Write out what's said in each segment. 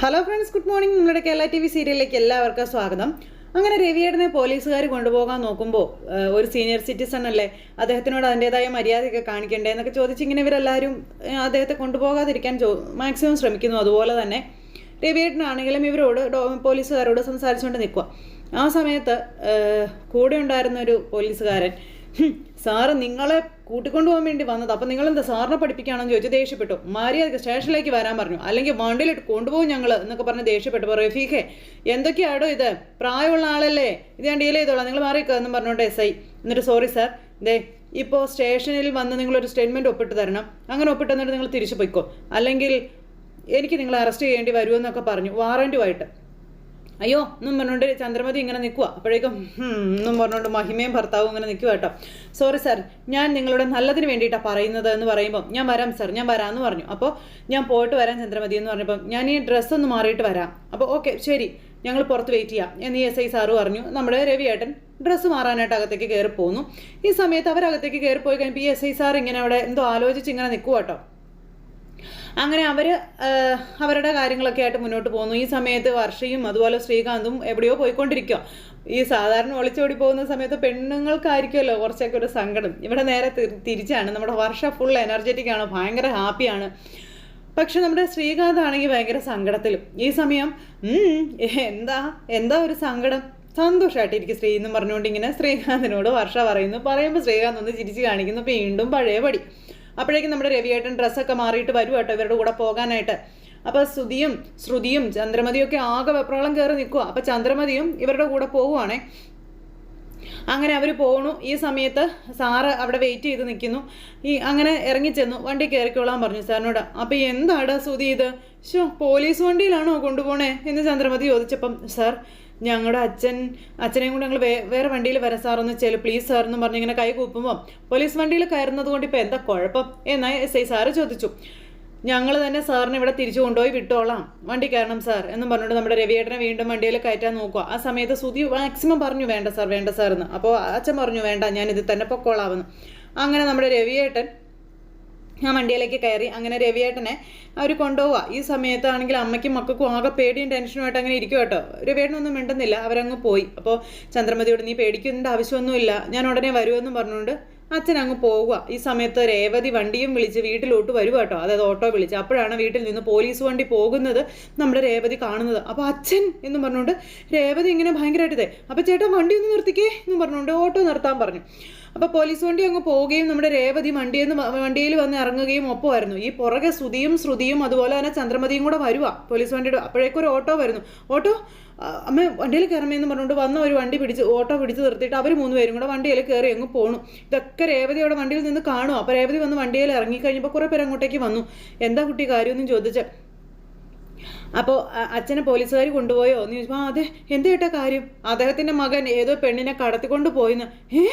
Hello friends good morning നമ്മുടെ Kerala T V സീരിയലിലേക്ക് എല്ലാവർക്കും സ്വാഗതം. അങ്ങനെ രവിയേടനെ പോലീസുകാർ കൊണ്ടുപോകാൻ നോക്കുമ്പോൾ ഒരു സീനിയർ സിറ്റിസൺ അല്ലേ അദ്ദേഹത്തിനോട് അതിന്റെതായ മര്യാദയൊക്കെ കാണിക്കണ്ടേ എന്നൊക്കെ ചോദിച്ച് ഇങ്ങനെ ഇവരെല്ലാവരും അദ്ദേഹത്തെ കൊണ്ടുപോകാതിരിക്കാൻ ചോ മാക്സിമം ശ്രമിക്കുന്നു. അതുപോലെ തന്നെ രവിയേട്ടനാണെങ്കിലും ഇവരോട് പോലീസുകാരോട് സംസാരിച്ചുകൊണ്ട് നിൽക്കുക ആ സമയത്ത് കൂടെ ഉണ്ടായിരുന്ന ഒരു പോലീസുകാരൻ "ഹും, സാറ് നിങ്ങളെ കൂട്ടിക്കൊണ്ടു പോകാൻ വേണ്ടി വന്നത്. നിങ്ങൾ എന്താ സാറിനെ പഠിപ്പിക്കുകയാണെന്ന് ചോദിച്ചു ദേഷ്യപ്പെട്ടു. മര്യാദയ്ക്ക് സ്റ്റേഷനിലേക്ക് വരാൻ പറഞ്ഞു. അല്ലെങ്കിൽ വണ്ടിയിലിട്ട് കൊണ്ടുപോകും ഞങ്ങൾ എന്നൊക്കെ പറഞ്ഞ് ദേഷ്യപ്പെട്ടു. റഫീഖെ എന്തൊക്കെയാടോ ഇത്? പ്രായമുള്ള ആളല്ലേ? ഇത് ഞാൻ ഡീൽ ചെയ്തോളാം. നിങ്ങൾ മാറിക്കുക എന്നും പറഞ്ഞോണ്ട് എസ് ഐ എന്നിട്ട് സോറി സാർ ദേ ഇപ്പോൾ സ്റ്റേഷനിൽ വന്ന് നിങ്ങളൊരു സ്റ്റേറ്റ്മെന്റ് ഒപ്പിട്ട് തരണം. അങ്ങനെ ഒപ്പിട്ട് തന്നിട്ട് നിങ്ങൾ തിരിച്ചു പോയിക്കോ. അല്ലെങ്കിൽ എനിക്ക് നിങ്ങൾ അറസ്റ്റ് ചെയ്യേണ്ടി വരുമെന്നൊക്കെ പറഞ്ഞു. വാറന്റുമായിട്ട് അയ്യോ എന്നും പറഞ്ഞുകൊണ്ട് ചന്ദ്രമതി ഇങ്ങനെ നിൽക്കുക അപ്പോഴേക്കും എന്നും പറഞ്ഞുകൊണ്ട് മഹിമയും ഭർത്താവും ഇങ്ങനെ നിൽക്കുക കേട്ടോ. സോറി സാർ ഞാൻ നിങ്ങളുടെ നല്ലതിന് വേണ്ടിയിട്ടാണ് പറയുന്നത് എന്ന് പറയുമ്പോൾ ഞാൻ വരാം സാർ ഞാൻ വരാമെന്ന് പറഞ്ഞു. അപ്പോൾ ഞാൻ പോയിട്ട് വരാം ചന്ദ്രമതി എന്ന് പറഞ്ഞപ്പോൾ ഞാൻ ഈ ഡ്രസ്സ് ഒന്ന് മാറിയിട്ട് വരാം. അപ്പോൾ ഓക്കെ ശരി. ഞങ്ങൾ പുറത്ത് വെയിറ്റ് ചെയ്യാം. എന്ന് എസ് ഐ സാറ് പറഞ്ഞു. നമ്മുടെ രവി ഏട്ടൻ ഡ്രസ്സ് മാറാനായിട്ട് അകത്തേക്ക് കയറി പോന്നു. ഈ സമയത്ത് അവരകത്തേക്ക് കയറി പോയി കഴിഞ്ഞപ്പോൾ ഈ എസ് ഐ സാർ ഇങ്ങനെ അവിടെ എന്തോ ആലോചിച്ച് ഇങ്ങനെ നിൽക്കുക കേട്ടോ. അങ്ങനെ അവർ അവരുടെ കാര്യങ്ങളൊക്കെ ആയിട്ട് മുന്നോട്ട് പോകുന്നു. ഈ സമയത്ത് വർഷയും അതുപോലെ ശ്രീകാന്തും എവിടെയോ പോയിക്കൊണ്ടിരിക്കുക. ഈ സാധാരണ ഒളിച്ചോടി പോകുന്ന സമയത്ത് പെണ്ണുങ്ങൾക്കായിരിക്കുമല്ലോ കുറച്ചൊക്കെ ഒരു സങ്കടം. ഇവിടെ നേരെ തിരിച്ചാണ്. നമ്മുടെ വർഷ ഫുൾ എനർജറ്റിക് ആണ് ഭയങ്കര ഹാപ്പിയാണ് പക്ഷെ നമ്മുടെ ശ്രീകാന്ത് ആണെങ്കിൽ ഭയങ്കര സങ്കടത്തിലും. ഈ സമയം എന്താ എന്താ ഒരു സങ്കടം? സന്തോഷമായിട്ടിരിക്കും ശ്രീ എന്നും പറഞ്ഞുകൊണ്ട് ഇങ്ങനെ ശ്രീകാന്തിനോട് വർഷ പറയുന്നു. പറയുമ്പോൾ ശ്രീകാന്ത് ഒന്ന് ചിരിച്ച് കാണിക്കുന്നു. വീണ്ടും പഴയ പടി അപ്പോഴേക്കും നമ്മുടെ രവിയേട്ടൻ ഡ്രസ്സൊക്കെ മാറിയിട്ട് വരും കേട്ടോ ഇവരുടെ കൂടെ പോകാനായിട്ട്. അപ്പോൾ ശ്രുതിയും ശ്രുതിയും ചന്ദ്രമതിയും ഒക്കെ ആകെ വെപ്രാളം കയറി നിൽക്കുക അപ്പോൾ ചന്ദ്രമതിയും ഇവരുടെ കൂടെ പോവുകയാണേ അങ്ങനെ അവർ പോണു. ഈ സമയത്ത് സാറ് അവിടെ വെയിറ്റ് ചെയ്ത് നിൽക്കുന്നു ഈ അങ്ങനെ ഇറങ്ങിച്ചെന്നു വണ്ടി കയറിക്കോളാൻ പറഞ്ഞു സാറിനോട്. അപ്പോൾ എന്താടാ സുതി ഇത്? ശോ പോലീസ് വണ്ടിയിലാണോ കൊണ്ടുപോണേ? എന്ന് ചന്ദ്രമതി ചോദിച്ചപ്പം സാർ ഞങ്ങളുടെ അച്ഛൻ അച്ഛനെയും കൂടെ ഞങ്ങൾ വേ വേറെ വണ്ടിയിൽ വരാം സാർ. ഒന്ന് പ്ലീസ് സാർ എന്ന് പറഞ്ഞ് ഇങ്ങനെ കൈ കൂപ്പുമ്പോൾ പോലീസ് വണ്ടിയിൽ കയറുന്നത് കൊണ്ട് ഇപ്പോൾ എന്താ കുഴപ്പം? എന്നായി എസ് ഐ സാറ് ചോദിച്ചു. ഞങ്ങൾ തന്നെ സാറിനെ ഇവിടെ തിരിച്ചു കൊണ്ടുപോയി വിട്ടോളാം. വണ്ടി കയറണം സാർ എന്നും പറഞ്ഞുകൊണ്ട് നമ്മുടെ രവിയേട്ടനെ വീണ്ടും വണ്ടിയിൽ കയറ്റാൻ നോക്കുക. ആ സമയത്ത് സുതി മാക്സിമം പറഞ്ഞു വേണ്ട സാർ വേണ്ട സാർ എന്ന്. അപ്പോൾ അച്ഛൻ പറഞ്ഞു വേണ്ട ഞാൻ ഇത് തന്നെ പൊക്കോളാമെന്ന് അങ്ങനെ നമ്മുടെ രവിയേട്ടൻ ആ വണ്ടിയിലേക്ക് കയറി. അങ്ങനെ രവിയേട്ടനെ അവർ കൊണ്ടുപോവുക. ഈ സമയത്താണെങ്കിൽ അമ്മയ്ക്കും മക്കൾക്കും ആകെ പേടിയും ടെൻഷനുമായിട്ട് അങ്ങനെ ഇരിക്കും കേട്ടോ. രവിയേട്ടനൊന്നും മിണ്ടുന്നില്ല. അവരങ്ങ് പോയി. അപ്പോൾ ചന്ദ്രമതിയോട് നീ പേടിക്കേണ്ട ആവശ്യമൊന്നുമില്ല. ഞാൻ ഉടനെ വരുമെന്നും പറഞ്ഞുകൊണ്ട് അച്ഛൻ അങ്ങ് പോവുക. ഈ സമയത്ത് രേവതി വണ്ടിയും വിളിച്ച് വീട്ടിലോട്ട് വരുക കേട്ടോ അതായത് ഓട്ടോ വിളിച്ച്. അപ്പോഴാണ് വീട്ടിൽ നിന്ന് പോലീസ് വണ്ടി പോകുന്നത് നമ്മുടെ രേവതി കാണുന്നത്. അപ്പോൾ അച്ഛൻ എന്ന് പറഞ്ഞുകൊണ്ട് രേവതി ഇങ്ങനെ ഭയങ്കരമായിട്ട് ഇതേ. അപ്പോൾ ചേട്ടാ വണ്ടി ഒന്ന് നിർത്തിക്കേ എന്ന് പറഞ്ഞുകൊണ്ട് ഓട്ടോ നിർത്താൻ പറഞ്ഞു. അപ്പോൾ പോലീസ് വണ്ടി അങ്ങ് പോവുകയും നമ്മുടെ രേവതി വണ്ടിയിൽ നിന്ന് വണ്ടിയിൽ വന്ന് ഇറങ്ങുകയും ഒപ്പമായിരുന്നു. ഈ പുറകെ ശ്രുതിയും ശ്രുതിയും അതുപോലെ തന്നെ ചന്ദ്രമതിയും കൂടെ വരുക പോലീസ് വണ്ടിയുടെ അപ്പോഴേക്കൊരു ഓട്ടോ വരുന്നു. ഓട്ടോ അമ്മ വണ്ടിയിൽ കയറമേന്ന് പറഞ്ഞുകൊണ്ട് വന്ന ഒരു വണ്ടി പിടിച്ച് ഓട്ടോ പിടിച്ച് നിർത്തിയിട്ട് അവർ മൂന്ന് പേരും കൂടെ വണ്ടിയിൽ കയറി അങ്ങ് പോണു. ഇതൊക്കെ രേവതി അവിടെ വണ്ടിയിൽ നിന്ന് കാണും. അപ്പോൾ രേവതി വന്ന് വണ്ടിയിൽ ഇറങ്ങിക്കഴിഞ്ഞപ്പോൾ കുറേ പേര് അങ്ങോട്ടേക്ക് വന്നു. എന്താ കുട്ടി കാര്യമൊന്നും ചോദിച്ച്. അപ്പോൾ അച്ഛനെ പോലീസുകാർ കൊണ്ടുപോയോ? എന്ന് ചോദിച്ചപ്പോൾ അതെ. എന്താ കേട്ട കാര്യം? അദ്ദേഹത്തിന്റെ മകൻ ഏതോ പെണ്ണിനെ കടത്തിക്കൊണ്ട് പോയിന്ന്. ഏ?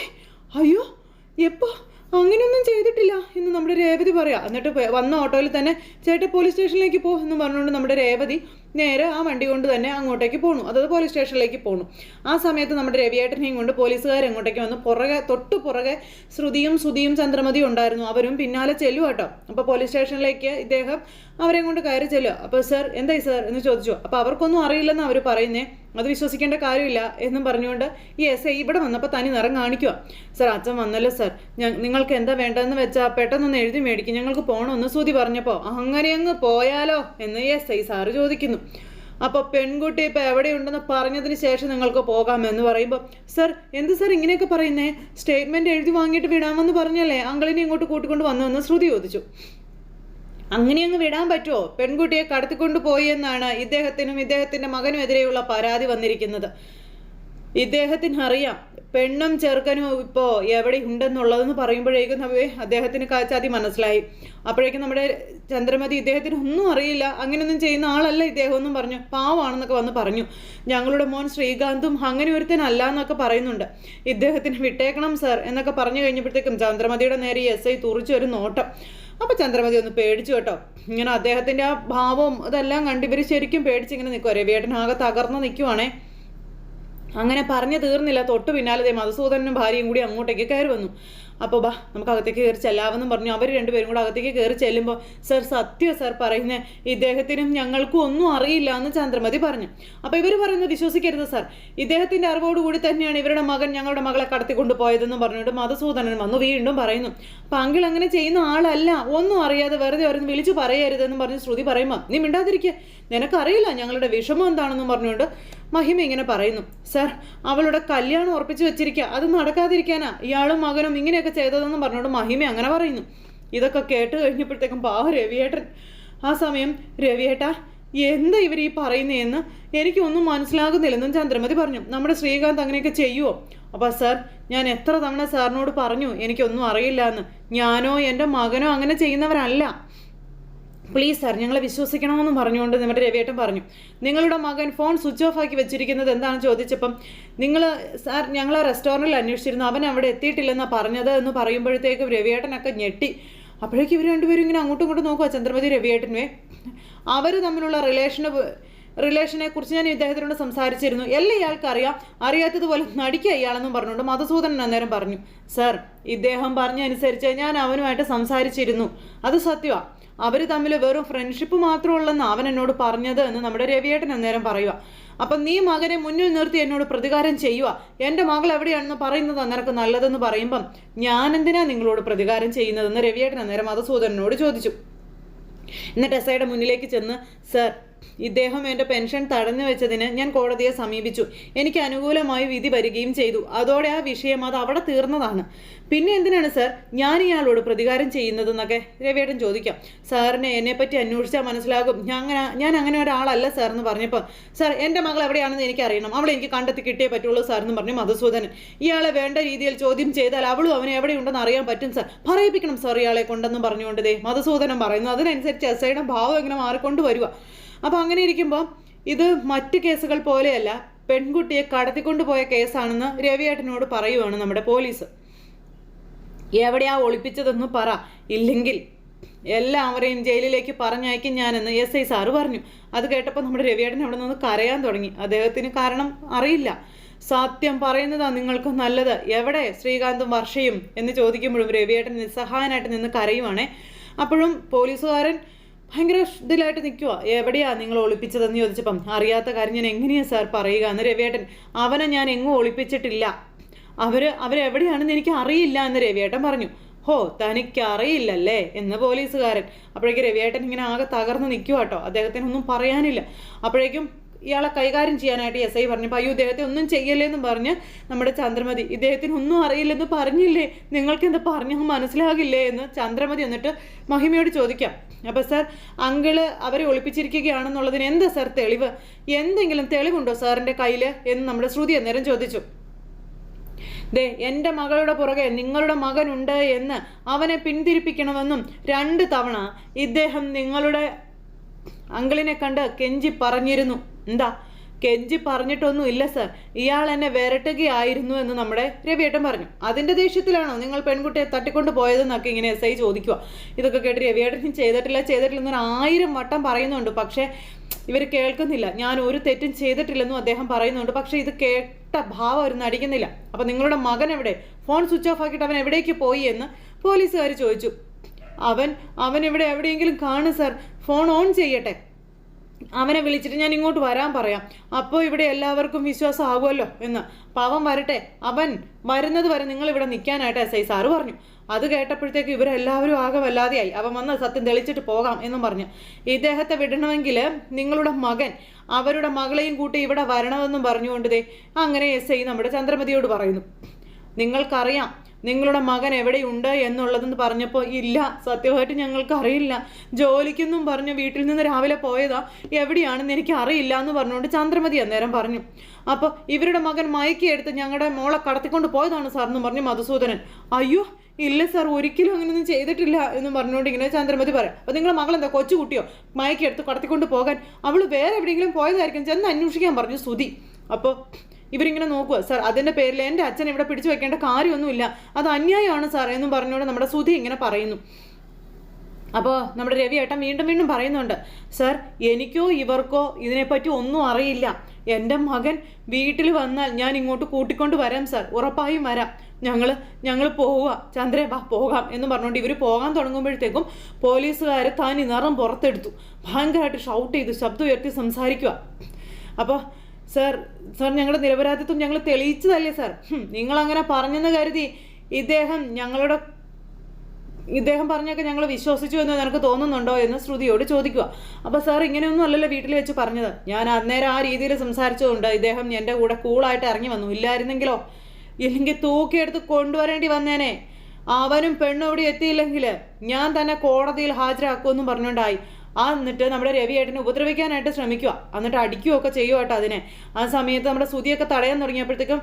അയ്യോ എപ്പോ? അങ്ങനെയൊന്നും ചെയ്തിട്ടില്ല എന്ന് നമ്മുടെ രേവതി പറയാം. എന്നിട്ട് വന്ന ഓട്ടോയിൽ തന്നെ ചേട്ടൻ പോലീസ് സ്റ്റേഷനിലേക്ക് പോ എന്ന് പറഞ്ഞുകൊണ്ട് നമ്മുടെ രേവതി നേരെ ആ വണ്ടി കൊണ്ട് തന്നെ അങ്ങോട്ടേക്ക് പോണു. അതായത് പോലീസ് സ്റ്റേഷനിലേക്ക് പോണു. ആ സമയത്ത് നമ്മുടെ രവിയേട്ടനെയും കൊണ്ട് പോലീസുകാർ അങ്ങോട്ടേക്ക് വന്ന് പുറകെ തൊട്ട് പുറകെ ശ്രുതിയും സുതിയും ചന്ദ്രമതിയും ഉണ്ടായിരുന്നു. അവരും പിന്നാലെ ചെല്ലും കേട്ടോ. അപ്പോൾ പോലീസ് സ്റ്റേഷനിലേക്ക് ഇദ്ദേഹം അവരെയും കൊണ്ട് കയറി ചെല്ലുക. അപ്പോൾ സർ എന്തായി സർ? എന്ന് ചോദിച്ചു. അപ്പോൾ അവർക്കൊന്നും അറിയില്ലെന്ന് അവർ പറയുന്നേ. അത് വിശ്വസിക്കേണ്ട കാര്യമില്ല എന്നും പറഞ്ഞുകൊണ്ട് ഈ എസ് ഐ ഇവിടെ വന്നപ്പോൾ തനി നിറം കാണിക്കുക സർ അച്ഛൻ വന്നല്ലോ സർ. നിങ്ങൾക്ക് എന്താ വേണ്ടതെന്ന് വെച്ചാൽ പെട്ടെന്നൊന്ന് എഴുതി മേടിക്കും. ഞങ്ങൾക്ക് പോകണമെന്ന് സൂതി പറഞ്ഞപ്പോൾ അങ്ങനെ അങ്ങ് പോയാലോ? എന്ന് എസ് ഐ സാറ് ചോദിക്കുന്നു. അപ്പോൾ പെൺകുട്ടി ഇപ്പോൾ എവിടെയുണ്ടെന്ന് പറഞ്ഞതിന് ശേഷം നിങ്ങൾക്ക് പോകാമെന്ന് പറയുമ്പോൾ സർ എന്ത് സർ ഇങ്ങനെയൊക്കെ പറയുന്നേ? സ്റ്റേറ്റ്മെന്റ് എഴുതി വാങ്ങിയിട്ട് വിടാമെന്ന് പറഞ്ഞല്ലേ? അങ്കിളിനെ ഇങ്ങോട്ട് കൂട്ടിക്കൊണ്ട് വന്നുവെന്ന് ശ്രുതി ചോദിച്ചു. അങ്ങനെ അങ്ങ് വിടാൻ പറ്റുമോ പെൺകുട്ടിയെ കടത്തിക്കൊണ്ട് പോയി എന്നാണ് ഇദ്ദേഹത്തിനും ഇദ്ദേഹത്തിന്റെ മകനും എതിരെയുള്ള പരാതി വന്നിരിക്കുന്നത്. ഇദ്ദേഹത്തിന് അറിയാം പെണ്ണും ചെറുക്കനും ഇപ്പോൾ എവിടെ ഉണ്ടെന്നുള്ളതെന്ന് പറയുമ്പോഴേക്കും നമ്മെ അദ്ദേഹത്തിന് കാച്ചാതി മനസ്സിലായി. അപ്പോഴേക്കും നമ്മുടെ ചന്ദ്രമതി ഇദ്ദേഹത്തിന് ഒന്നും അറിയില്ല. അങ്ങനെയൊന്നും ചെയ്യുന്ന ആളല്ല ഇദ്ദേഹം എന്നും പറഞ്ഞു. പാവാണെന്നൊക്കെ വന്ന് പറഞ്ഞു. ഞങ്ങളുടെ മോൻ ശ്രീകാന്തും അങ്ങനെ ഒരുത്തനല്ല എന്നൊക്കെ പറയുന്നുണ്ട്. ഇദ്ദേഹത്തിന് വിട്ടേക്കണം സർ എന്നൊക്കെ പറഞ്ഞു കഴിഞ്ഞപ്പോഴത്തേക്കും ചന്ദ്രമതിയുടെ നേരെ എസ് ഐ തുറിച്ചൊരു നോട്ടം. അപ്പോൾ ചന്ദ്രമതി ഒന്ന് പേടിച്ചു കേട്ടോ. ഇങ്ങനെ അദ്ദേഹത്തിന്റെ ആ ഭാവവും അതെല്ലാം കണ്ട് ഇവർ ശരിക്കും പേടിച്ച് ഇങ്ങനെ നിൽക്കുക രവിയേട്ടനാകെ തകർന്ന് നിൽക്കുവാണേ അങ്ങനെ പറഞ്ഞു തീർന്നില്ല. തൊട്ടു പിന്നാലെ മധുസൂദനും ഭാര്യയും കൂടി അങ്ങോട്ടേക്ക് കയറി വന്നു. അപ്പോൾ ബാ നമുക്ക് അകത്തേക്ക് കയറി ചെല്ലാമെന്നും പറഞ്ഞു. അവർ രണ്ടുപേരും കൂടെ അകത്തേക്ക് കയറി ചെല്ലുമ്പോൾ സർ സത്യം സർ പറയുന്നത് ഇദ്ദേഹത്തിനും ഞങ്ങൾക്കും ഒന്നും അറിയില്ല എന്ന് ചന്ദ്രമതി പറഞ്ഞു. അപ്പോൾ ഇവർ പറയുന്നത് വിശ്വസിക്കരുത് സർ. ഇദ്ദേഹത്തിന്റെ അറിവോടുകൂടി തന്നെയാണ് ഇവരുടെ മകൻ ഞങ്ങളുടെ മകളെ കടത്തിക്കൊണ്ട് പോയതെന്നും പറഞ്ഞുകൊണ്ട് മധുസൂദനൻ വന്നു വീണ്ടും പറയുന്നു. അപ്പം അങ്കിൾ അങ്ങനെ ചെയ്യുന്ന ആളല്ല ഒന്നും അറിയാതെ വെറുതെ അവരൊന്ന് വിളിച്ചു പറയരുതെന്നും പറഞ്ഞ് ശ്രുതി പറയുമ്പോൾ നീ മിണ്ടാതിരിക്കുക നിനക്കറിയില്ല ഞങ്ങളുടെ വിഷമം എന്താണെന്നും പറഞ്ഞുകൊണ്ട് മഹിമ ഇങ്ങനെ പറയുന്നു. സർ അവളുടെ കല്യാണം ഉറപ്പിച്ചു വെച്ചിരിക്കുക അത് നടക്കാതിരിക്കാനാ. ഇയാളും മകനും ഇങ്ങനെയൊക്കെ ചെയ്തതെന്നും പറഞ്ഞുകൊണ്ട് മഹിമ അങ്ങനെ പറയുന്നു. ഇതൊക്കെ കേട്ട് കഴിഞ്ഞപ്പോഴത്തേക്കും പാവ രവിയേട്ടൻ. ആ സമയം രവിയേട്ട എന്താ ഇവർ ഈ പറയുന്നതെന്ന് എനിക്കൊന്നും മനസ്സിലാകുന്നില്ലെന്നും ചന്ദ്രമതി പറഞ്ഞു. നമ്മുടെ ശ്രീകാന്ത് അങ്ങനെയൊക്കെ ചെയ്യുമോ അപ്പോൾ സർ ഞാൻ എത്ര തവണ സാറിനോട് പറഞ്ഞു എനിക്കൊന്നും അറിയില്ല എന്ന്. ഞാനോ എന്റെ മകനോ അങ്ങനെ ചെയ്യുന്നവരല്ല. പ്ലീസ് സാർ ഞങ്ങളെ വിശ്വസിക്കണമെന്ന് പറഞ്ഞുകൊണ്ട് നമ്മുടെ രവിയേട്ടൻ പറഞ്ഞു. നിങ്ങളുടെ മകൻ ഫോൺ സ്വിച്ച് ഓഫ് ആക്കി വെച്ചിരിക്കുന്നത് എന്താണെന്ന് ചോദിച്ചപ്പം നിങ്ങൾ സാർ ഞങ്ങൾ റെസ്റ്റോറന്റിൽ അന്വേഷിച്ചിരുന്നു. അവൻ അവിടെ എത്തിയിട്ടില്ലെന്നാണ് പറഞ്ഞത് എന്ന് പറയുമ്പോഴത്തേക്കും രവിയേട്ടനൊക്കെ ഞെട്ടി. അപ്പോഴേക്കും ഇവർ രണ്ടുപേരും ഇങ്ങനെ അങ്ങോട്ടും ഇങ്ങോട്ടും നോക്കുക ചന്ദ്രമതി രവിയേട്ടനുവേ. അവർ തമ്മിലുള്ള റിലേഷന് റിലേഷനെ കുറിച്ച് ഞാൻ ഇദ്ദേഹത്തിനോട് സംസാരിച്ചിരുന്നു. എല്ലാം ഇയാൾക്ക് അറിയാം അറിയാത്തതുപോലെ നടിക്കുക ഇയാളെന്നും പറഞ്ഞുകൊണ്ട് മധുസൂദനൻ അന്നേരം പറഞ്ഞു സർ ഇദ്ദേഹം പറഞ്ഞ അനുസരിച്ച് ഞാൻ അവനുമായിട്ട് സംസാരിച്ചിരുന്നു. അത് സത്യമാണ് അവർ തമ്മിൽ വെറും ഫ്രണ്ട്ഷിപ്പ് മാത്രമുള്ളെന്ന് അവൻ എന്നോട് പറഞ്ഞത് എന്ന് നമ്മുടെ രവിയേട്ടൻ അന്നേരം പറയുക അപ്പം നീ മകനെ മുന്നിൽ നിർത്തി എന്നോട് പ്രതികാരം ചെയ്യുക എന്റെ മകൾ എവിടെയാണെന്ന് പറയുന്നത് നിനക്ക് നല്ലതെന്ന് പറയുമ്പം ഞാൻ എന്തിനാ നിങ്ങളോട് പ്രതികാരം ചെയ്യുന്നതെന്ന് രവിയേട്ടൻ അന്നേരം മധുസൂദനനോട് ചോദിച്ചു. എന്നിട്ട് എസ് ഐയുടെ മുന്നിലേക്ക് ചെന്ന് സർ ഇദ്ദേഹം എന്റെ പെൻഷൻ തടഞ്ഞു വെച്ചതിന് ഞാൻ കോടതിയെ സമീപിച്ചു. എനിക്ക് അനുകൂലമായി വിധി വരികയും ചെയ്തു. അതോടെ ആ വിഷയം അത് അവിടെ തീർന്നതാണ്. പിന്നെ എന്തിനാണ് സർ ഞാൻ ഇയാളോട് പ്രതികാരം ചെയ്യുന്നതെന്നൊക്കെ രവിയേട്ടൻ ചോദിക്കാം. സാറിനെ എന്നെപ്പറ്റി അന്വേഷിച്ചാൽ മനസ്സിലാകും. ഞാൻ അങ്ങനെ ഞാൻ അങ്ങനെ ഒരാളല്ല സാർ എന്ന് പറഞ്ഞപ്പോൾ സാർ എന്റെ മകൾ എവിടെയാണെന്ന് എനിക്ക് അറിയണം അവളെ എനിക്ക് കണ്ടെത്തി കിട്ടിയേ പറ്റുള്ളൂ സാർ എന്ന് പറഞ്ഞു മധുസൂദനൻ ഇയാളെ വേണ്ട രീതിയിൽ ചോദ്യം ചെയ്താൽ അവളും അവനെ എവിടെയുണ്ടെന്ന് അറിയാൻ പറ്റും സാർ. പറയിപ്പിക്കണം സാർ ഇയാളെ കൊണ്ടെന്ന് പറഞ്ഞുകൊണ്ട് ദേ മധുസൂദനം പറയുന്നു. അതിനനുസരിച്ച് എസ് ഐയുടെ ഭാവം ഇങ്ങനെ മാറിക്കൊണ്ട് അപ്പോൾ അങ്ങനെ ഇരിക്കുമ്പോൾ ഇത് മറ്റ് കേസുകൾ പോലെയല്ല പെൺകുട്ടിയെ കടത്തിക്കൊണ്ടുപോയ കേസാണെന്ന് രവിയേട്ടനോട് പറയുവാണ് നമ്മുടെ പോലീസ്. എവിടെയാ ഒളിപ്പിച്ചതെന്ന് പറ. ഇല്ലെങ്കിൽ എല്ലാവരെയും ജയിലിലേക്ക് പറഞ്ഞയക്കും ഞാനെന്ന് എസ് ഐ സാറ് പറഞ്ഞു. അത് കേട്ടപ്പോൾ നമ്മുടെ രവിയേട്ടൻ അവിടെ നിന്ന് കരയാൻ തുടങ്ങി. അദ്ദേഹത്തിന് കാരണം അറിയില്ല. സത്യം പറയുന്നതാ നിങ്ങൾക്ക് നല്ലത്. എവിടെ ശ്രീകാന്തും വർഷയും എന്ന് ചോദിക്കുമ്പോഴും രവിയേട്ടൻ നിസ്സഹായനായിട്ട് നിന്ന് കരയുവാണേ. അപ്പോഴും പോലീസുകാരൻ ഭയങ്കര ഇതിലായിട്ട് നിൽക്കുക എവിടെയാ നിങ്ങൾ ഒളിപ്പിച്ചതെന്ന് ചോദിച്ചപ്പം അറിയാത്ത കാര്യം ഞാൻ എങ്ങനെയാ സാർ പറയുക? എന്ന് രവിയേട്ടൻ അവനെ ഞാൻ എങ്ങും ഒളിപ്പിച്ചിട്ടില്ല. അവർ അവരെവിടെയാണെന്ന് എനിക്ക് അറിയില്ല എന്ന് രവിയേട്ടൻ പറഞ്ഞു. ഹോ തനിക്ക് അറിയില്ലല്ലേ? എന്ന് പോലീസുകാരൻ. അപ്പോഴേക്കും രവിയേട്ടൻ ഇങ്ങനെ ആകെ തകർന്ന് നിൽക്കുക കേട്ടോ അദ്ദേഹത്തിനൊന്നും പറയാനില്ല. അപ്പോഴേക്കും ഇയാളെ കൈകാര്യം ചെയ്യാനായിട്ട് എസ് ഐ പറഞ്ഞപ്പോൾ അയ്യോ ഇദ്ദേഹത്തെ ഒന്നും ചെയ്യല്ലേന്നും പറഞ്ഞ് നമ്മുടെ ചന്ദ്രമതി ഇദ്ദേഹത്തിന് ഒന്നും അറിയില്ലെന്ന് പറഞ്ഞില്ലേ? നിങ്ങൾക്ക് എന്താ പറഞ്ഞു മനസ്സിലാകില്ലേ? എന്ന് ചന്ദ്രമതി എന്നിട്ട് മഹിമയോട് ചോദിക്കാം. അപ്പോൾ സാർ അങ്കിൾ അവരെ ഒളിപ്പിച്ചിരിക്കുകയാണെന്നുള്ളതിന് എന്താ സാർ തെളിവ്? എന്തെങ്കിലും തെളിവുണ്ടോ സാറിന്റെ കയ്യിൽ എന്ന് നമ്മുടെ ശ്രുതി അന്നേരം ചോദിച്ചു. ദേ എന്റെ മകളുടെ പുറകെ നിങ്ങളുടെ മകനുണ്ട് എന്ന് അവനെ പിന്തിരിപ്പിക്കണമെന്നും രണ്ട് തവണ ഇദ്ദേഹം നിങ്ങളുടെ അങ്കിളിനെ കണ്ട് കെഞ്ചി പറഞ്ഞിരുന്നു. എന്താ? കെഞ്ചി പറഞ്ഞിട്ടൊന്നും ഇല്ല സർ. ഇയാൾ എന്നെ വിരട്ടുകയായിരുന്നു എന്ന് നമ്മുടെ രവിയേട്ടൻ പറഞ്ഞു. അതിന്റെ ദേഷ്യത്തിലാണോ നിങ്ങൾ പെൺകുട്ടിയെ തട്ടിക്കൊണ്ട് പോയതെന്നൊക്കെ ഇങ്ങനെ എസ് ഐ ചോദിക്കുക? ഇതൊക്കെ കേട്ട് രവിയേട്ടൻ ചെയ്തിട്ടില്ല ചെയ്തിട്ടില്ല എന്നൊരു ആയിരം വട്ടം പറയുന്നുണ്ട്. പക്ഷേ ഇവർ കേൾക്കുന്നില്ല. ഞാൻ ഒരു തെറ്റും ചെയ്തിട്ടില്ലെന്നും അദ്ദേഹം പറയുന്നുണ്ട്. പക്ഷേ ഇത് കേട്ട ഭാവം അവർ നടിക്കുന്നില്ല. അപ്പം നിങ്ങളുടെ മകൻ എവിടെ? ഫോൺ സ്വിച്ച് ഓഫ് ആക്കിയിട്ട് അവൻ എവിടേക്ക് പോയി എന്ന് പോലീസുകാർ ചോദിച്ചു. അവൻ അവൻ ഇവിടെ എവിടെയെങ്കിലും കാണും സാർ. ഫോൺ ഓൺ ചെയ്യട്ടെ. അവനെ വിളിച്ചിട്ട് ഞാൻ ഇങ്ങോട്ട് വരാൻ പറയാം. അപ്പോൾ ഇവിടെ എല്ലാവർക്കും വിശ്വാസമാകുമല്ലോ എന്ന്. പാവം വരട്ടെ. അവൻ വരുന്നത് വരെ നിങ്ങൾ ഇവിടെ നിൽക്കാനായിട്ട് എസ് ഐ സാറ് പറഞ്ഞു. അത് കേട്ടപ്പോഴത്തേക്ക് ഇവരെല്ലാവരും ആകെ വല്ലാതെയായി. അവൻ വന്ന് സത്യം തെളിച്ചിട്ട് പോകാം എന്നും പറഞ്ഞു. ഇദ്ദേഹത്തെ വിടണമെങ്കിൽ നിങ്ങളുടെ മകൻ അവരുടെ മകളെയും കൂട്ടി ഇവിടെ വരണമെന്നും പറഞ്ഞുകൊണ്ട് ദേ അങ്ങനെ എസ് ഐ നമ്മുടെ ചന്ദ്രമതിയോട് പറയുന്നു. നിങ്ങൾക്കറിയാം നിങ്ങളുടെ മകൻ എവിടെയുണ്ട് എന്നുള്ളതെന്ന് പറഞ്ഞപ്പോൾ ഇല്ല സത്യമായിട്ട് ഞങ്ങൾക്ക് അറിയില്ല ജോലിക്കൊന്നും പറഞ്ഞു വീട്ടിൽ നിന്ന് രാവിലെ പോയതാ. എവിടെയാണെന്ന് എനിക്ക് അറിയില്ല എന്ന് പറഞ്ഞുകൊണ്ട് ചന്ദ്രമതി അന്നേരം പറഞ്ഞു അപ്പോൾ ഇവരുടെ മകൻ മയക്കിയെടുത്ത് ഞങ്ങളുടെ മോളെ കടത്തിക്കൊണ്ട് പോയതാണ് സാർ എന്ന് പറഞ്ഞു മധുസൂദനൻ. അയ്യോ ഇല്ല സാർ ഒരിക്കലും അങ്ങനെയൊന്നും ചെയ്തിട്ടില്ല എന്ന് പറഞ്ഞുകൊണ്ട് ഇങ്ങനെ ചന്ദ്രമതി പറയാം. അപ്പോൾ നിങ്ങളുടെ മകൾ എന്താ കൊച്ചുകുട്ടിയോ മയക്കിയെടുത്ത് കടത്തിക്കൊണ്ട് പോകാൻ? അവൾ വേറെ എവിടെയെങ്കിലും പോയതായിരിക്കും ചെന്ന് അന്വേഷിക്കാൻ പറഞ്ഞു സുതി അപ്പോൾ ഇവരിങ്ങനെ നോക്കുക സാർ അതിന്റെ പേരിൽ എന്റെ അച്ഛൻ ഇവിടെ പിടിച്ചു വെക്കേണ്ട കാര്യമൊന്നുമില്ല. അത് അന്യായമാണ് സാർ എന്നും പറഞ്ഞുകൊണ്ട് നമ്മുടെ സുധി ഇങ്ങനെ പറയുന്നു. അപ്പോൾ നമ്മുടെ രവി ഏട്ടൻ വീണ്ടും വീണ്ടും പറയുന്നുണ്ട് സർ എനിക്കോ ഇവർക്കോ ഇതിനെപ്പറ്റി ഒന്നും അറിയില്ല. എന്റെ മകൻ വീട്ടിൽ വന്നാൽ ഞാൻ ഇങ്ങോട്ട് കൂട്ടിക്കൊണ്ട് വരാം സർ. ഉറപ്പായും വരാം. ഞങ്ങൾ ഞങ്ങൾ പോവുക. ചന്ദ്രേ വാ പോകാം. എന്ന് പറഞ്ഞുകൊണ്ട് ഇവർ പോകാൻ തുടങ്ങുമ്പോഴത്തേക്കും പോലീസുകാർ താൻ നിറം പുറത്തെടുത്തു. ഭയങ്കരമായിട്ട് ഷൗട്ട് ചെയ്തു ശബ്ദം ഉയർത്തി സംസാരിക്കുക അപ്പോൾ സർ സർ ഞങ്ങളുടെ നിരപരാധിത്വം ഞങ്ങൾ തെളിയിച്ചതല്ലേ സർ? നിങ്ങൾ അങ്ങനെ പറഞ്ഞെന്ന് കരുതി ഇദ്ദേഹം ഞങ്ങളുടെ ഇദ്ദേഹം പറഞ്ഞൊക്കെ ഞങ്ങൾ വിശ്വസിച്ചു എന്ന് നിനക്ക് തോന്നുന്നുണ്ടോ എന്ന് ശ്രുതിയോട് ചോദിക്കുക. അപ്പോൾ സാർ ഇങ്ങനെയൊന്നും അല്ലല്ലോ വീട്ടിൽ വെച്ച് പറഞ്ഞത്. ഞാൻ അന്നേരം ആ രീതിയിൽ സംസാരിച്ചതുകൊണ്ട് ഇദ്ദേഹം എന്റെ കൂടെ കൂളായിട്ട് ഇറങ്ങി വന്നു. ഇല്ലായിരുന്നെങ്കിലോ? ഇല്ലെങ്കിൽ തൂക്കിയെടുത്ത് കൊണ്ടുവരേണ്ടി വന്നേനെ. അവനും പെണ്ണും ഇവിടെ എത്തിയില്ലെങ്കിൽ ഞാൻ തന്നെ കോടതിയിൽ ഹാജരാക്കുമെന്നും പറഞ്ഞുകൊണ്ടായി. ആ എന്നിട്ട് നമ്മുടെ രവിയേട്ടനെ ഉപദ്രവിക്കാനായിട്ട് ശ്രമിക്കുക എന്നിട്ട് അടിക്കുകയൊക്കെ ചെയ്യുക കേട്ടോ അതിനെ. ആ സമയത്ത് നമ്മുടെ സുതിയൊക്കെ തടയാൻ തുടങ്ങിയപ്പോഴത്തേക്കും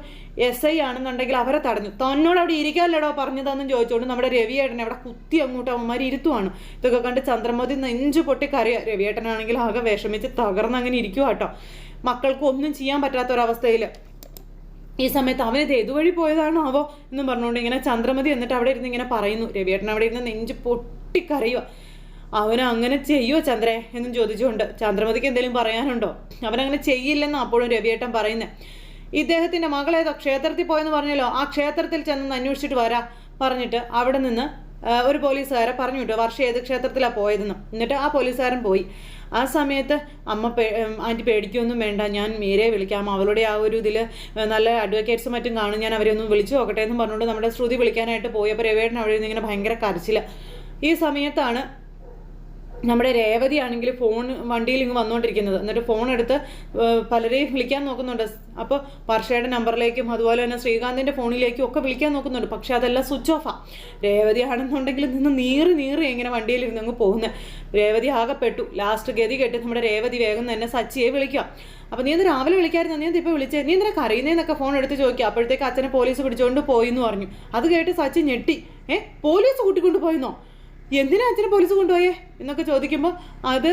എസ് ഐ ആണെന്നുണ്ടെങ്കിൽ അവരെ തടഞ്ഞു. തന്നോട് അവിടെ ഇരിക്കാനല്ലടോ പറഞ്ഞതെന്നും ചോദിച്ചുകൊണ്ട് നമ്മുടെ രവിയേട്ടനെ അവിടെ കുത്തി അങ്ങോട്ട് അവന്മാർ ഇരുത്തുവാണ്. ഇതൊക്കെ കണ്ട് ചന്ദ്രമതി നെഞ്ചു പൊട്ടി കറിയ രവിയേട്ടനാണെങ്കിൽ ആകെ വിഷമിച്ച് തകർന്ന് അങ്ങനെ ഇരിക്കുക കേട്ടോ. മക്കൾക്ക് ഒന്നും ചെയ്യാൻ പറ്റാത്ത പറ്റാത്തൊരവസ്ഥയിൽ ഈ സമയത്ത് അവനത് ഏതുവഴി പോയതാണോ അവോ എന്നും പറഞ്ഞുകൊണ്ട് ഇങ്ങനെ ചന്ദ്രമതി എന്നിട്ട് അവിടെ ഇരുന്ന് ഇങ്ങനെ പറയുന്നു. രവിയേട്ടൻ അവിടെ ഇരുന്ന് നെഞ്ച് പൊട്ടിക്കരയുക അവൻ അങ്ങനെ ചെയ്യുമോ ചന്ദ്രേ എന്നും ചോദിച്ചുകൊണ്ട് ചന്ദ്രമതിക്ക് എന്തെങ്കിലും പറയാനുണ്ടോ? അവനങ്ങനെ ചെയ്യില്ലെന്ന് അപ്പോഴും രവിയേട്ടൻ പറയുന്നത് ഇദ്ദേഹത്തിന്റെ മകളേതോ ക്ഷേത്രത്തിൽ പോയെന്ന് പറഞ്ഞല്ലോ. ആ ക്ഷേത്രത്തിൽ ചെന്ന് അന്വേഷിച്ചിട്ട് വരാ പറഞ്ഞിട്ട് അവിടെ നിന്ന് ഒരു പോലീസുകാരെ പറഞ്ഞു വിട്ടു. വർഷം ഏത് ക്ഷേത്രത്തിലാണ് പോയതെന്ന്. എന്നിട്ട് ആ പോലീസുകാരൻ പോയി. ആ സമയത്ത് അമ്മ പേ ആന്റി പേടിക്കൊന്നും വേണ്ട. ഞാൻ മീരയെ വിളിക്കാം. അവളുടെ ആ ഒരു ഇതിൽ നല്ല അഡ്വക്കേറ്റ്സും മറ്റും കാണും. ഞാൻ അവരെ ഒന്ന് വിളിച്ചു നോക്കട്ടെ എന്ന് പറഞ്ഞുകൊണ്ട് നമ്മുടെ ശ്രുതി വിളിക്കാനായിട്ട് പോയി അപ്പോൾ അവിടെ നിന്ന് ഇങ്ങനെ ഭയങ്കര കരച്ചില്ല ഈ സമയത്താണ് നമ്മുടെ രേവതി ആണെങ്കിൽ ഫോൺ വണ്ടിയിൽ ഇങ്ങ് വന്നുകൊണ്ടിരിക്കുന്നത് എന്നിട്ട് ഫോൺ എടുത്ത് ഏഹ്, പലരെയും വിളിക്കാൻ നോക്കുന്നുണ്ട്. അപ്പോൾ വർഷയുടെ നമ്പറിലേക്കും അതുപോലെ തന്നെ ശ്രീകാന്തിന്റെ ഫോണിലേക്കും ഒക്കെ വിളിക്കാൻ നോക്കുന്നുണ്ട്. പക്ഷേ അതെല്ലാം സ്വിച്ച് ഓഫാണ് രേവതി ആണെന്നുണ്ടെങ്കിൽ നിന്ന് നീറി നീറി ഇങ്ങനെ വണ്ടിയിൽ ഇരുന്ന് അങ്ങ് പോകുന്നത് രേവതി ആകെപ്പെട്ടു. ലാസ്റ്റ് ഗതി കെട്ടി നമ്മുടെ രേവതി വേഗം തന്നെ സച്ചിയെ വിളിക്കാം. അപ്പോൾ നീ ഒന്ന് രാവിലെ വിളിക്കായിരുന്നു? നീ എന്തിപ്പോൾ വിളിച്ചത് നീ എന്തിനാ കരയുന്നതെന്നൊക്കെ ഫോൺ എടുത്ത് ചോദിക്കുക. അപ്പോഴത്തേക്ക് അച്ഛനെ പോലീസ് പിടിച്ചുകൊണ്ട് പോയി എന്ന് പറഞ്ഞു. അത് കേട്ട് സച്ചി ഞെട്ടി. ഏ പോലീസ് കൂട്ടിക്കൊണ്ട് പോയെന്നോ? എന്തിനാ അച്ഛനെ പോലീസ് കൊണ്ടുപോയേ? എന്നൊക്കെ ചോദിക്കുമ്പോൾ അത്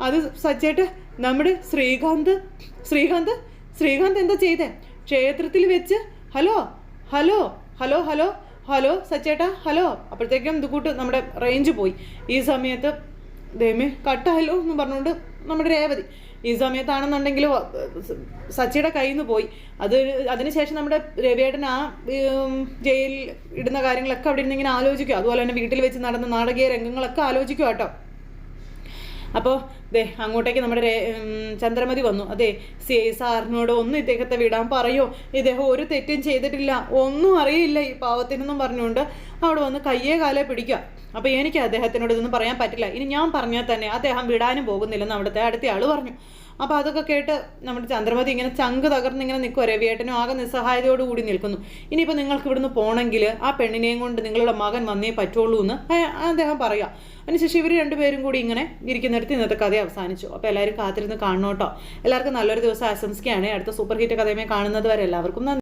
അത് സച്ചേട്ട് നമ്മുടെ ശ്രീകാന്ത് ശ്രീകാന്ത് ശ്രീകാന്ത് എന്താ ചെയ്തേ? ക്ഷേത്രത്തിൽ വെച്ച് hello hello hello hello hello സച്ചേട്ടാ hello. അപ്പോഴത്തേക്കും ഇത് കൂട്ട് നമ്മുടെ റേഞ്ച് പോയി. ഈ സമയത്ത് ദൈവമേ കട്ടായല്ലോ എന്ന് പറഞ്ഞുകൊണ്ട് നമ്മുടെ രേവതി ഈ സമയത്താണെന്നുണ്ടെങ്കിൽ സച്ചിയുടെ കയ്യിൽ നിന്ന് പോയി. അത് അതിനുശേഷം നമ്മുടെ രവിയേട്ടൻ ആ ജയിലിൽ ഇടുന്ന കാര്യങ്ങളൊക്കെ അവിടെ ഇരുന്നിങ്ങനെ ആലോചിക്കും. അതുപോലെ തന്നെ വീട്ടിൽ വെച്ച് നടന്ന നാടകീയ രംഗങ്ങളൊക്കെ ആലോചിക്കും കേട്ടോ. അപ്പോൾ ദേ അങ്ങോട്ടേക്ക് നമ്മുടെ ചന്ദ്രമതി വന്നു. അതെ സി ഐ സാറിനോട് ഒന്നും ഇദ്ദേഹത്തെ വിടാൻ പറയോ? ഇദ്ദേഹം ഒരു തെറ്റും ചെയ്തിട്ടില്ല. ഒന്നും അറിയില്ല ഈ പാവത്തിനൊന്നും പറഞ്ഞുകൊണ്ട് അവിടെ വന്ന് കയ്യേ കാലേ പിടിക്കുക. അപ്പോൾ എനിക്ക് അദ്ദേഹത്തിനോട് ഇതൊന്നും പറയാൻ പറ്റില്ല. ഇനി ഞാൻ പറഞ്ഞാൽ തന്നെ അദ്ദേഹം വിടാനും പോകുന്നില്ലെന്ന് അവിടുത്തെ അടുത്ത ആൾ പറഞ്ഞു. അപ്പോൾ അതൊക്കെ കേട്ട് നമ്മുടെ ചന്ദ്രമതി ഇങ്ങനെ ചങ്ക് തകർന്ന് ഇങ്ങനെ നിൽക്കുക രവിയേട്ടനും ആകെ നിസ്സഹായതയോടുകൂടി നിൽക്കുന്നു. ഇനിയിപ്പോൾ നിങ്ങൾക്ക് ഇവിടുന്ന് പോകണമെങ്കിൽ ആ പെണ്ണിനെയും കൊണ്ട് നിങ്ങളുടെ മകൻ വന്നേ പറ്റുള്ളൂ എന്ന് അദ്ദേഹം പറയുക അതിനുശേഷം ഇവർ രണ്ടുപേരും കൂടി ഇങ്ങനെ ഇരിക്കുന്നിടത്ത് ഇന്നത്തെ കഥ അവസാനിച്ചു. അപ്പോൾ എല്ലാവരും കാത്തിരുന്ന് കാണണം കേട്ടോ എല്ലാവർക്കും നല്ലൊരു ദിവസം ആശംസിക്കുകയാണ്. അടുത്ത സൂപ്പർ ഹിറ്റ് കഥയുമായി കാണുന്നത് വരെ എല്ലാവർക്കും നന്ദി.